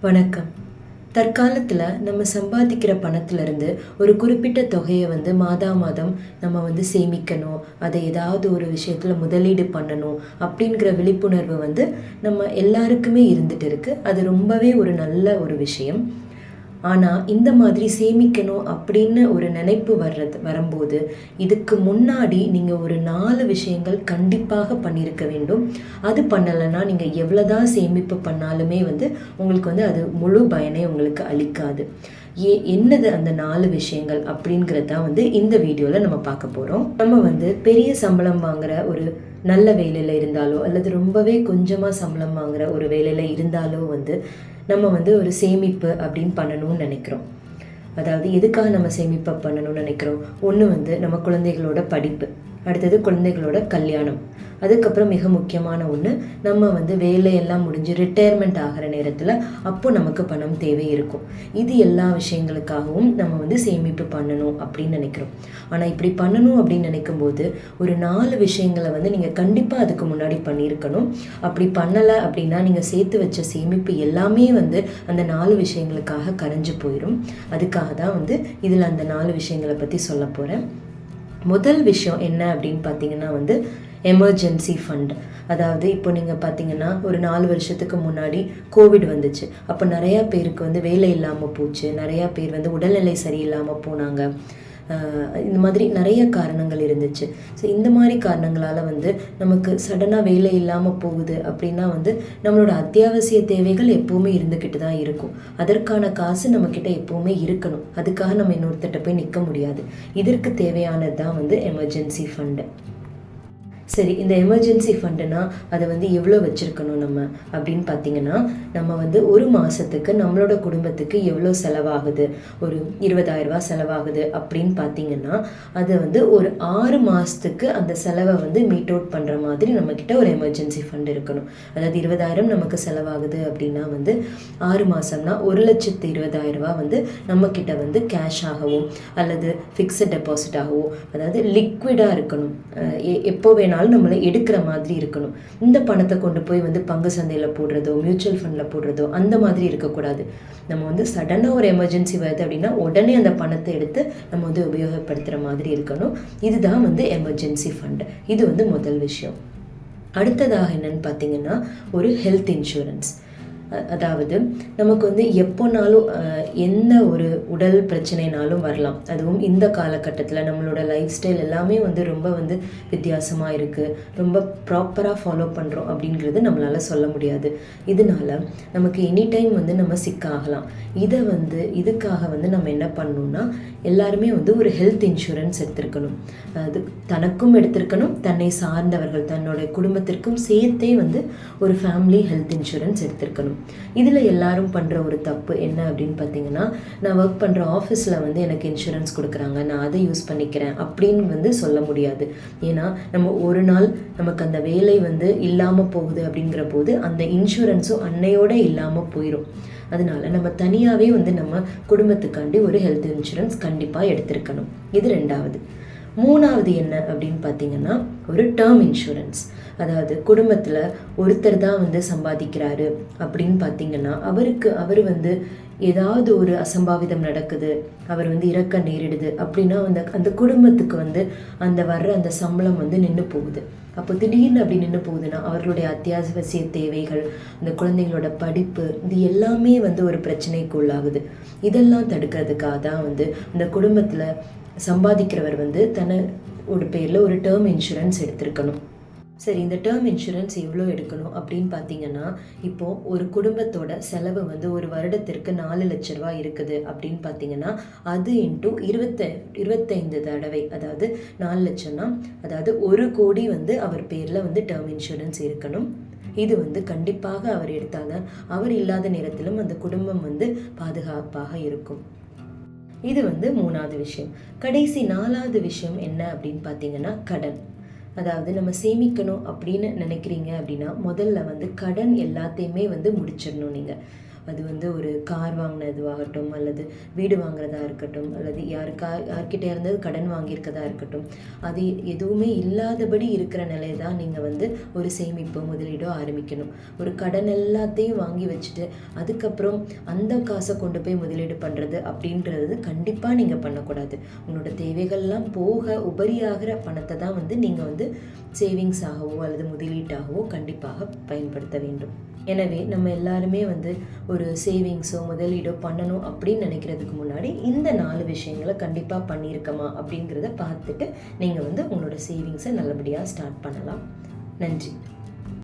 வணக்கம். தற்காலத்தில் நம்ம சம்பாதிக்கிற பணத்திலிருந்து ஒரு குறிப்பிட்ட தொகையை வந்து மாதா மாதம் நம்ம வந்து சேமிக்கணும். அதை ஏதாவது ஒரு விஷயத்தில் முதலீடு பண்ணணும் அப்படிங்கிற விழிப்புணர்வு வந்து நம்ம எல்லாருக்குமே இருந்துகிட்டு இருக்குது அது ரொம்பவே ஒரு நல்ல ஒரு விஷயம். ஆனால் இந்த மாதிரி சேமிக்கணும் அப்படின்னு ஒரு நினைப்பு வர்றது வரும்போது இதுக்கு முன்னாடி நீங்கள் ஒரு நாலு விஷயங்கள் கண்டிப்பாக பண்ணியிருக்க வேண்டும். அது பண்ணலைன்னா நீங்கள் எவ்வளோதான் சேமிப்பு பண்ணாலுமே வந்து உங்களுக்கு வந்து அது முழு பயனை உங்களுக்கு அளிக்காது. ஏ என்னது அந்த நாலு விஷயங்கள் அப்படிங்கிறது தான் வந்து இந்த வீடியோவில் நம்ம பார்க்க போகிறோம் நம்ம வந்து பெரிய சம்பளம் வாங்குற ஒரு நல்ல வேலையில் இருந்தாலோ அல்லது ரொம்பவே கொஞ்சமாக சம்பளம் வாங்குற ஒரு வேலையில் இருந்தாலோ வந்து நம்ம வந்து ஒரு சேமிப்பு அப்படின்னு பண்ணணும்னு நினைக்கிறோம். அதாவது எதுக்காக நம்ம சேமிப்பை பண்ணணும்னு நினைக்கிறோம்? ஒன்று வந்து நம்ம குழந்தைகளோட படிப்பு. அடுத்தது குழந்தைகளோட கல்யாணம். அதுக்கப்புறம் மிக முக்கியமான ஒன்று நம்ம வந்து வேலையெல்லாம் முடிஞ்சு ரிட்டையர்மெண்ட் ஆகிற நேரத்தில் அப்போ நமக்கு பணம் தேவை இருக்கும். இது எல்லா விஷயங்களுக்காகவும் நம்ம வந்து சேமிப்பு பண்ணணும் அப்படின்னு நினைக்கிறோம். ஆனால் இப்படி பண்ணணும் அப்படின்னு நினைக்கும் போது ஒரு நாலு விஷயங்களை வந்து நீங்கள் கண்டிப்பாக அதுக்கு முன்னாடி பண்ணியிருக்கணும். அப்படி பண்ணலை அப்படின்னா நீங்கள் சேர்த்து வச்ச சேமிப்பு எல்லாமே வந்து அந்த நாலு விஷயங்களுக்காக கரைஞ்சு போயிடும் அதுக்காக தான் வந்து இதில் அந்த நாலு விஷயங்களை பற்றி சொல்ல போகிறேன் முதல் விஷயம் என்ன அப்படின்னு பார்த்தீங்கன்னா வந்து எமர்ஜென்சி ஃபண்ட் அதாவது இப்போ நீங்கள் பார்த்தீங்கன்னா ஒரு நாலு வருஷத்துக்கு முன்னாடி கோவிட் வந்துச்சு. அப்போ நிறையா பேருக்கு வந்து வேலை இல்லாமல் போச்சு. நிறையா பேர் வந்து உடல்நிலை சரியில்லாமல் போனாங்க. இந்த மாதிரி நிறைய காரணங்கள் இருந்துச்சு. ஸோ இந்த மாதிரி காரணங்களால் வந்து நமக்கு சடனாக வேலை இல்லாமல் போகுது அப்படின்னா வந்து நம்மளோட அத்தியாவசிய தேவைகள் எப்போவுமே இருந்துக்கிட்டு தான் இருக்கும். அதற்கான காசு நம்மக்கிட்ட எப்போவுமே இருக்கணும். அதுக்காக நம்ம இன்னொருத்தட்ட போய் நிற்க முடியாது. இதற்கு தேவையானது தான் வந்து எமர்ஜென்சி ஃபண்டு சரி இந்த எமர்ஜென்சி ஃபண்டுனா அதை வந்து எவ்வளோ வச்சுருக்கணும் நம்ம? அப்படின்னு பார்த்தீங்கன்னா நம்ம வந்து ஒரு மாதத்துக்கு நம்மளோட குடும்பத்துக்கு எவ்வளோ செலவாகுது? ஒரு இருபதாயிரரூபா செலவாகுது அப்படின்னு பார்த்தீங்கன்னா அதை வந்து ஒரு ஆறு மாதத்துக்கு அந்த செலவை வந்து மீட் அவுட் பண்ணுற மாதிரி நம்மக்கிட்ட ஒரு எமர்ஜென்சி ஃபண்ட் இருக்கணும். அதாவது இருபதாயிரம் நமக்கு செலவாகுது அப்படின்னா வந்து ஆறு மாதம்னா ஒரு லட்சத்து இருபதாயிரரூபா வந்து நம்மக்கிட்ட வந்து கேஷ் ஆகவோ அல்லது ஃபிக்ஸட் டெபாசிட் ஆகவோ அதாவது லிக்விடாக இருக்கணும். எ- எப்போ வேணாலும் நம்மளை எடுக்கிற மாதிரி இருக்கணும். இந்த பணத்தை கொண்டு போய் வந்து பங்கு சந்தையில் போடுறதோ மியூச்சுவல் ஃபண்டில் போடுறதோ அந்த மாதிரி இருக்கக்கூடாது. நம்ம வந்து சடனாக ஒரு எமர்ஜென்சி வருது அப்படின்னா உடனே அந்த பணத்தை எடுத்து நம்ம வந்து உபயோகப்படுத்துகிற மாதிரி இருக்கணும். இதுதான் வந்து எமர்ஜென்சி ஃபண்ட் இது வந்து முதல் விஷயம். அடுத்ததாக என்னன்னு பார்த்தீங்கன்னா ஒரு ஹெல்த் இன்சூரன்ஸ் அதாவது நமக்கு வந்து எப்போனாலும் எந்த ஒரு உடல் பிரச்சனைனாலும் வரலாம். அதுவும் இந்த காலகட்டத்தில் நம்மளோட லைஃப் ஸ்டைல் எல்லாமே வந்து ரொம்ப வந்து வித்தியாசமாக இருக்குது ரொம்ப ப்ராப்பராக ஃபாலோ பண்ணுறோம் அப்படிங்கிறது நம்மளால் சொல்ல முடியாது. இதனால நமக்கு எனி டைம் வந்து நம்ம சிக்காகலாம் இதை வந்து இதுக்காக வந்து நம்ம என்ன பண்ணணும்னா எல்லாருமே வந்து ஒரு ஹெல்த் இன்சூரன்ஸ் எடுத்திருக்கணும். அது தனக்கும் எடுத்திருக்கணும் தன்னை சார்ந்தவர்கள் தன்னோட குடும்பத்திற்கும் சேர்த்தே வந்து ஒரு ஃபேமிலி ஹெல்த் இன்சூரன்ஸ் எடுத்திருக்கணும். இதில் எல்லாரும் பண்ணுற ஒரு தப்பு என்ன அப்படின்னு பார்த்தீங்கன்னா நான் ஒர்க் பண்ணுற ஆஃபீஸில் வந்து எனக்கு இன்சூரன்ஸ் கொடுக்குறாங்க நான் அதை யூஸ் பண்ணிக்கிறேன் அப்படின்னு வந்து சொல்ல முடியாது. ஏன்னா நம்ம ஒரு நாள் நமக்கு அந்த வேலை வந்து இல்லாமல் போகுது அப்படிங்கிற போது அந்த இன்சூரன்ஸும் அன்னையோட இல்லாமல் போயிடும் அதனால நம்ம தனியாகவே வந்து நம்ம குடும்பத்துக்காண்டி ஒரு ஹெல்த் இன்சூரன்ஸ் கண்டிப்பாக எடுத்திருக்கணும். இது ரெண்டாவது. மூணாவது என்ன அப்படின்னு பார்த்தீங்கன்னா ஒரு டேர்ம் இன்சூரன்ஸ் அதாவது குடும்பத்தில் ஒருத்தர் தான் வந்து சம்பாதிக்கிறாரு அப்படின்னு பார்த்தீங்கன்னா அவருக்கு அவர் வந்து ஏதாவது ஒரு அசம்பாவிதம் நடக்குது அவர் வந்து இறக்க நேரிடுது அப்படின்னா அந்த அந்த குடும்பத்துக்கு வந்து அந்த வர்ற அந்த சம்பளம் வந்து நின்று போகுது. அப்போ திடீர்னு அப்படி நின்று போகுதுன்னா அவர்களுடைய அத்தியாவசிய தேவைகள் அந்த குழந்தைங்களோட படிப்பு இது எல்லாமே வந்து ஒரு பிரச்சனைக்கு உள்ளாகுது இதெல்லாம் தடுக்கிறதுக்காக தான் வந்து அந்த குடும்பத்தில் சம்பாதிக்கிறவர் வந்து தன ஒரு பேரில் ஒரு டேர்ம் இன்சூரன்ஸ் எடுத்திருக்கணும். சரி இந்த டேர்ம் இன்சூரன்ஸ் எவ்வளோ எடுக்கணும் அப்படின்னு பார்த்தீங்கன்னா இப்போ ஒரு குடும்பத்தோட செலவு வந்து ஒரு வருடத்திற்கு நாலு லட்ச ரூபா இருக்குது அப்படின்னு பார்த்தீங்கன்னா அது இன்ட்டு இருபத்த இருபத்தைந்து தடவை அதாவது நாலு லட்சம்னா அதாவது ஒரு கோடி வந்து அவர் பேரில் வந்து டேர்ம் இன்சூரன்ஸ் இருக்கணும். இது வந்து கண்டிப்பாக அவர் எடுத்தால்தான் அவர் இல்லாத நேரத்திலும் அந்த குடும்பம் வந்து பாதுகாப்பாக இருக்கும். இது வந்து மூணாவது விஷயம். கடைசி நாலாவது விஷயம் என்ன அப்படின்னு பார்த்தீங்கன்னா கடன். அதாவது நம்ம சேமிக்கணும் அப்படின்னு நினைக்கிறீங்க அப்படின்னா முதல்ல வந்து கடன் எல்லாத்தையுமே வந்து முடிச்சிடணும் நீங்கள் அது வந்து ஒரு கார் வாங்கினதுவாகட்டும் அல்லது வீடு வாங்குறதா இருக்கட்டும் அல்லது யாருக்கா யார்கிட்ட இருந்து கடன் வாங்கியிருக்கதா இருக்கட்டும் அது எதுவுமே இல்லாதபடி இருக்கிற நிலை தான் நீங்கள் வந்து ஒரு சேமிப்பு முதலீடோ ஆரம்பிக்கணும். ஒரு கடன் எல்லாத்தையும் வாங்கி வச்சுட்டு அதுக்கப்புறம் அந்த காசை கொண்டு போய் முதலீடு பண்ணுறது அப்படின்றது கண்டிப்பாக நீங்கள் பண்ணக்கூடாது. உங்களோட தேவைகள்லாம் போக உபரியாகிற பணத்தை தான் வந்து நீங்கள் வந்து சேவிங்ஸாகவோ அல்லது முதலீட்டாகவோ கண்டிப்பாக பயன்படுத்த வேண்டும். எனவே நம்ம எல்லாருமே வந்து ஒரு சேவிங்ஸோ முதலீடோ பண்ணணும் அப்படின்னு நினைக்கிறதுக்கு முன்னாடி இந்த நாலு விஷயங்களை கண்டிப்பாக பண்ணியிருக்கமா அப்படிங்கிறத பார்த்துட்டு நீங்கள் வந்து உங்களோட சேவிங்ஸை நல்லபடியாக ஸ்டார்ட் பண்ணலாம். நன்றி.